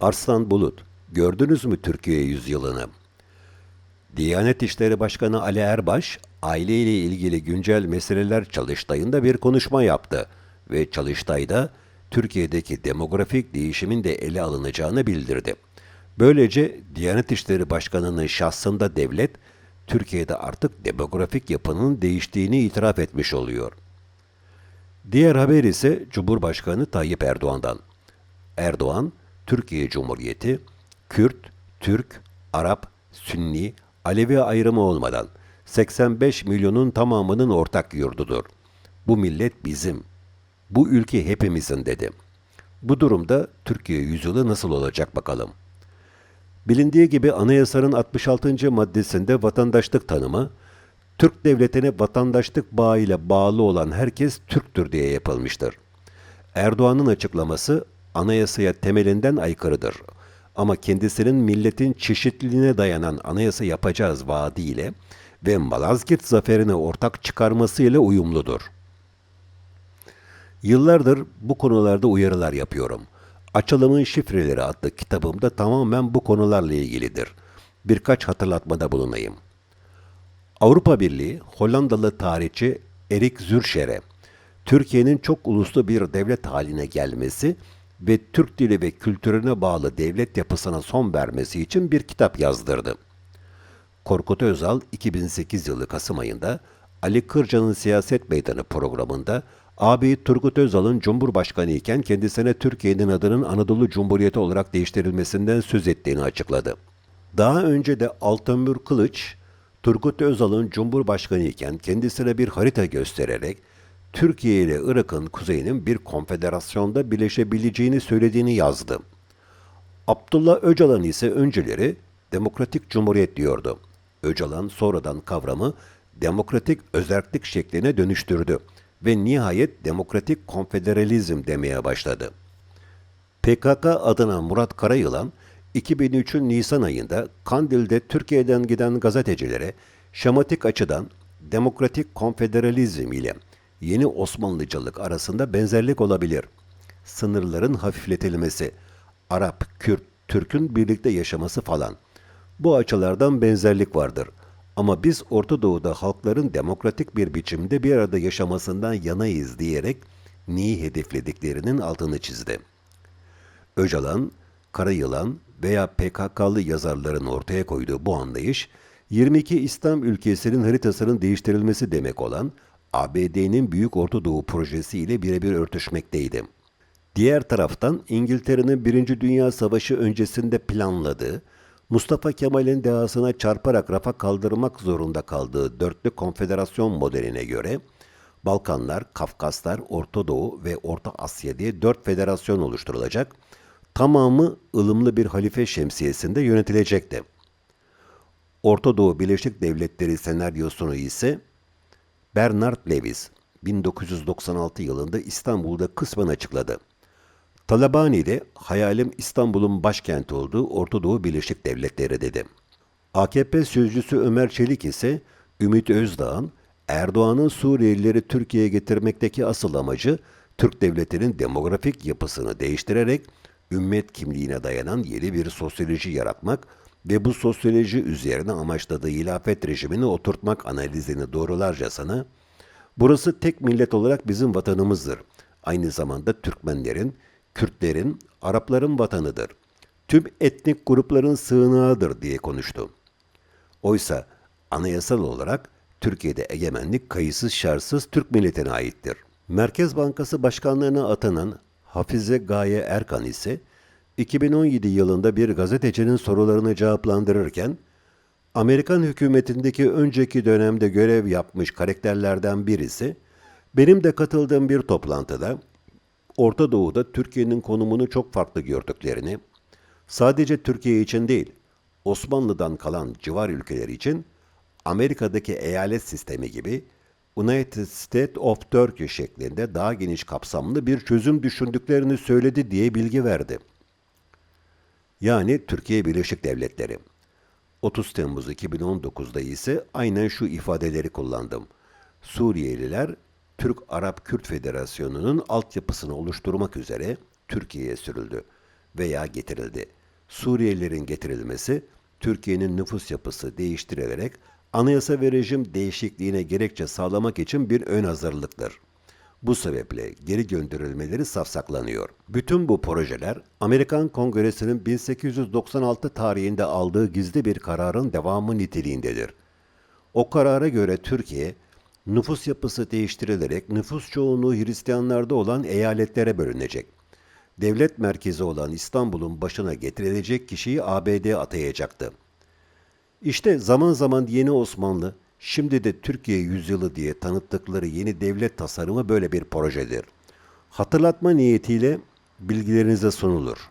Arslan Bulut, gördünüz mü Türkiye yüzyılını? Diyanet İşleri Başkanı Ali Erbaş, aileyle ilgili güncel meseleler çalıştayında bir konuşma yaptı ve çalıştayda Türkiye'deki demografik değişimin de ele alınacağını bildirdi. Böylece Diyanet İşleri Başkanı'nın şahsında devlet, Türkiye'de artık demografik yapının değiştiğini itiraf etmiş oluyor. Diğer haber ise Cumhurbaşkanı Tayyip Erdoğan'dan. Erdoğan, Türkiye Cumhuriyeti, Kürt, Türk, Arap, Sünni, Alevi ayrımı olmadan 85 milyonun tamamının ortak yurdudur. Bu millet bizim. Bu ülke hepimizin dedi. Bu durumda Türkiye yüzyılı nasıl olacak bakalım. Bilindiği gibi anayasanın 66. maddesinde vatandaşlık tanımı, Türk devletine vatandaşlık bağıyla bağlı olan herkes Türktür diye yapılmıştır. Erdoğan'ın açıklaması anayasaya temelinden aykırıdır. Ama kendisinin milletin çeşitliliğine dayanan anayasa yapacağız vaadiyle ve Malazgirt zaferine ortak çıkarmasıyla uyumludur. Yıllardır bu konularda uyarılar yapıyorum. Açılımın Şifreleri adlı kitabımda tamamen bu konularla ilgilidir. Birkaç hatırlatmada bulunayım. Avrupa Birliği, Hollandalı tarihçi Erik Zürcher'e Türkiye'nin çok uluslu bir devlet haline gelmesi ve Türk dili ve kültürüne bağlı devlet yapısına son vermesi için bir kitap yazdırdı. Korkut Özal 2008 yılı Kasım ayında Ali Kırca'nın Siyaset Meydanı programında abi Turgut Özal'ın Cumhurbaşkanı iken kendisine Türkiye'nin adının Anadolu Cumhuriyeti olarak değiştirilmesinden söz ettiğini açıkladı. Daha önce de Altanmür Kılıç, Turgut Özal'ın Cumhurbaşkanı iken kendisine bir harita göstererek Türkiye ile Irak'ın kuzeyinin bir konfederasyonda birleşebileceğini söylediğini yazdı. Abdullah Öcalan ise önceleri Demokratik Cumhuriyet diyordu. Öcalan sonradan kavramı demokratik özerklik şekline dönüştürdü ve nihayet demokratik konfederalizm demeye başladı. PKK adına Murat Karayılan, 2003'ün Nisan ayında Kandil'de Türkiye'den giden gazetecilere şematik açıdan demokratik konfederalizm ile yeni Osmanlıcılık arasında benzerlik olabilir. Sınırların hafifletilmesi, Arap, Kürt, Türk'ün birlikte yaşaması falan. Bu açılardan benzerlik vardır. Ama biz Orta Doğu'da halkların demokratik bir biçimde bir arada yaşamasından yanayız diyerek neyi hedeflediklerinin altını çizdi. Öcalan, Karayılan veya PKK'lı yazarların ortaya koyduğu bu anlayış, 22 İslam ülkesinin haritasının değiştirilmesi demek olan ABD'nin Büyük Orta Doğu projesi ile birebir örtüşmekteydi. Diğer taraftan İngiltere'nin Birinci Dünya Savaşı öncesinde planladığı, Mustafa Kemal'in dehasına çarparak rafa kaldırmak zorunda kaldığı dörtlü konfederasyon modeline göre Balkanlar, Kafkaslar, Orta Doğu ve Orta Asya diye dört federasyon oluşturulacak, tamamı ılımlı bir halife şemsiyesinde yönetilecekti. Orta Doğu Birleşik Devletleri senaryosunu ise Bernard Lewis 1996 yılında İstanbul'da kısmen açıkladı. Talabani'de hayalim İstanbul'un başkenti olduğu Orta Doğu Birleşik Devletleri dedi. AKP sözcüsü Ömer Çelik ise Ümit Özdağ'ın Erdoğan'ın Suriyelileri Türkiye'ye getirmekteki asıl amacı Türk devletinin demografik yapısını değiştirerek ümmet kimliğine dayanan yeni bir sosyoloji yaratmak ve bu sosyoloji üzerine amaçladığı hilafet rejimini oturtmak analizini doğrularcasına, burası tek millet olarak bizim vatanımızdır. Aynı zamanda Türkmenlerin, Kürtlerin, Arapların vatanıdır. Tüm etnik grupların sığınağıdır diye konuştu. Oysa anayasal olarak Türkiye'de egemenlik kayıtsız şartsız Türk milletine aittir. Merkez Bankası Başkanlığına atanan Hafize Gaye Erkan ise 2017 yılında bir gazetecinin sorularını cevaplandırırken Amerikan hükümetindeki önceki dönemde görev yapmış karakterlerden birisi benim de katıldığım bir toplantıda Orta Doğu'da Türkiye'nin konumunu çok farklı gördüklerini, sadece Türkiye için değil, Osmanlı'dan kalan civar ülkeler için Amerika'daki eyalet sistemi gibi United States of Turkey şeklinde daha geniş kapsamlı bir çözüm düşündüklerini söyledi diye bilgi verdi. Yani Türkiye Birleşik Devletleri. 30 Temmuz 2019'da ise aynen şu ifadeleri kullandım. Suriyeliler Türk Arap Kürt Federasyonu'nun altyapısını oluşturmak üzere Türkiye'ye sürüldü. veya getirildi. Suriyelilerin getirilmesi Türkiye'nin nüfus yapısı değiştirilerek anayasa ve rejim değişikliğine gerekçe sağlamak için bir ön hazırlıktır. Bu sebeple geri gönderilmeleri safsaklanıyor. Bütün bu projeler Amerikan Kongresi'nin 1896 tarihinde aldığı gizli bir kararın devamı niteliğindedir. O karara göre Türkiye, nüfus yapısı değiştirilerek nüfus çoğunluğu Hristiyanlarda olan eyaletlere bölünecek. Devlet merkezi olan İstanbul'un başına getirilecek kişiyi ABD atayacaktı. İşte zaman zaman yeni Osmanlı, şimdi de Türkiye yüzyılı diye tanıttıkları yeni devlet tasarımı böyle bir projedir. Hatırlatma niyetiyle bilgilerinize sunulur.